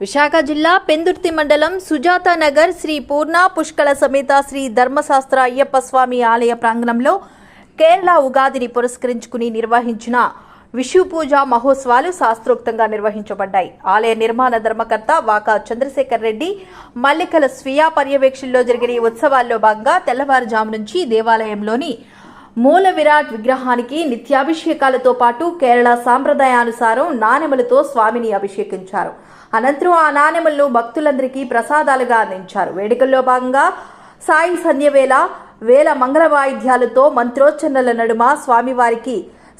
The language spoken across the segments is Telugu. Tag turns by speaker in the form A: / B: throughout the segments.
A: విశాఖ జిల్లా పెందుర్తి మండలం సుజాత నగర్ శ్రీ పూర్ణ పుష్కళ సమేత శ్రీ ధర్మశాస్త్ర అయ్యప్ప స్వామి ఆలయ ప్రాంగణంలో కేరళ ఉగాదిని పురస్కరించుకుని నిర్వహించిన విషు పూజ మహోత్సవాలు శాస్త్రోక్తంగా నిర్వహించబడ్డాయి. ఆలయ నిర్మాణ ధర్మకర్త వాకా చంద్రశేఖర్ రెడ్డి మల్లికల స్వీయ పర్యవేక్షణలో జరిగిన ఈ ఉత్సవాల్లో భాగంగా తెల్లవారుజాము నుంచి దేవాలయంలోని మూల విరాట్ విగ్రహానికి నిత్యాభిషేకాలతో పాటు కేరళ సాంప్రదాయానుసారం నాణెములతో స్వామిని అభిషేకించారు. అనంతరం ఆ నాణెములను భక్తులందరికీ ప్రసాదాలుగా అందించారు. వేడుకల్లో భాగంగా సాయి సంధ్యవేళ వేల మంగళ వాయిద్యాలతో మంత్రోచ్చరణల నడుమ స్వామివారికి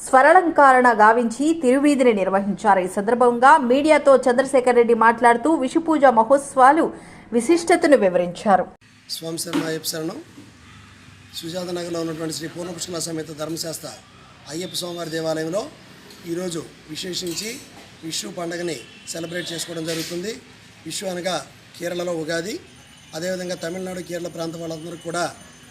A: స్వరలంకారణ గావించి తిరువీధిని నిర్వహించారు. ఈ సందర్భంగా మీడియాతో చంద్రశేఖర్ రెడ్డి మాట్లాడుతూ విషుపూజ మహోత్సవాలు విశిష్టతను వివరించారు
B: స్వామి శర్మ అయ్యప్ప శరణం సుజాత నగర్లో ఉన్నటువంటి శ్రీ పూర్ణపుష్కల సమేత ధర్మశాస్త్ర అయ్యప్ప స్వామివారి దేవాలయంలో ఈరోజు విశేషించి విషు పండుగని సెలబ్రేట్ చేసుకోవడం జరుగుతుంది. విషు అనగా కేరళలో ఉగాది. అదేవిధంగా తమిళనాడు కేరళ ప్రాంతం వాళ్ళందరూ కూడా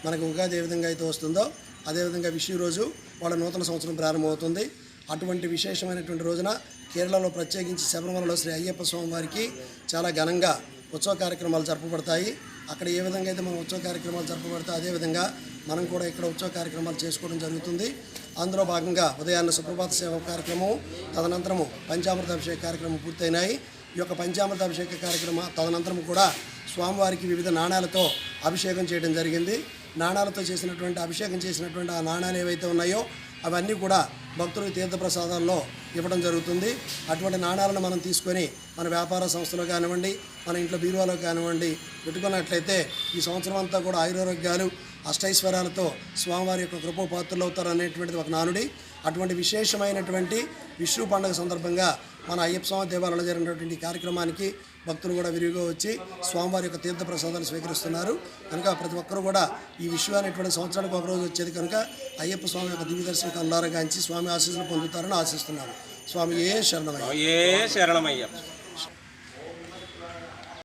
B: మనకు ఉగాది ఏ విధంగా అయితే వస్తుందో అదేవిధంగా విషు రోజు వాళ్ళ నూతన సంవత్సరం ప్రారంభమవుతుంది. అటువంటి విశేషమైనటువంటి రోజున కేరళలో ప్రత్యేకించి శబరిమలలో శ్రీ అయ్యప్ప స్వామి వారికి చాలా ఘనంగా ఉత్సవ కార్యక్రమాలు జరపబడతాయి. అక్కడ ఏ విధంగా అయితే మనం ఉత్సవ కార్యక్రమాలు జరపబడితే అదేవిధంగా మనం కూడా ఇక్కడ ఉత్సవ కార్యక్రమాలు చేసుకోవడం జరుగుతుంది. అందులో భాగంగా ఉదయాన్నే సుప్రభాత సేవ కార్యక్రమం తదనంతరము పంచామృత అభిషేక కార్యక్రమం పూర్తయినాయి. ఈ యొక్క పంచామృత అభిషేక కార్యక్రమం తదనంతరం కూడా స్వామివారికి వివిధ నాణాలతో అభిషేకం చేయడం జరిగింది. నాణాలతో చేసినటువంటి అభిషేకం చేసినటువంటి ఆ నాణాలు ఏవైతే ఉన్నాయో అవన్నీ కూడా భక్తులకు తీర్థప్రసాదాల్లో ఇవ్వడం జరుగుతుంది. అటువంటి నాణాలను మనం తీసుకొని మన వ్యాపార సంస్థలో కానివ్వండి మన ఇంట్లో బీరువాలో కానివ్వండి పెట్టుకున్నట్లయితే ఈ సంవత్సరం అంతా కూడా ఆయురారోగ్యాలు అష్టైశ్వర్యాలతో స్వామివారి యొక్క కృపపాత్రలు అవుతారు అనేటువంటిది ఒక నానుడి. అటువంటి విశేషమైనటువంటి విష్ణు పండుగ సందర్భంగా మన అయ్యప్ప స్వామి దేవాలయంలో జరిగినటువంటి కార్యక్రమానికి భక్తులు కూడా విరివిగా వచ్చి స్వామివారి యొక్క తీర్థ ప్రసాదాలు స్వీకరిస్తున్నారు. కనుక ప్రతి ఒక్కరూ కూడా ఈ విశ్వ అనేటువంటి సంవత్సరానికి ఒక రోజు వచ్చేది కనుక అయ్యప్ప స్వామి యొక్క దివ్య దర్శనం కల్లారగాంచి స్వామి స్వామి ఆశీస్సులు పొందుతారని ఆశిస్తున్నాను. స్వామి ఏ శరణమయ్య?
C: ఏ శరణమయ్య?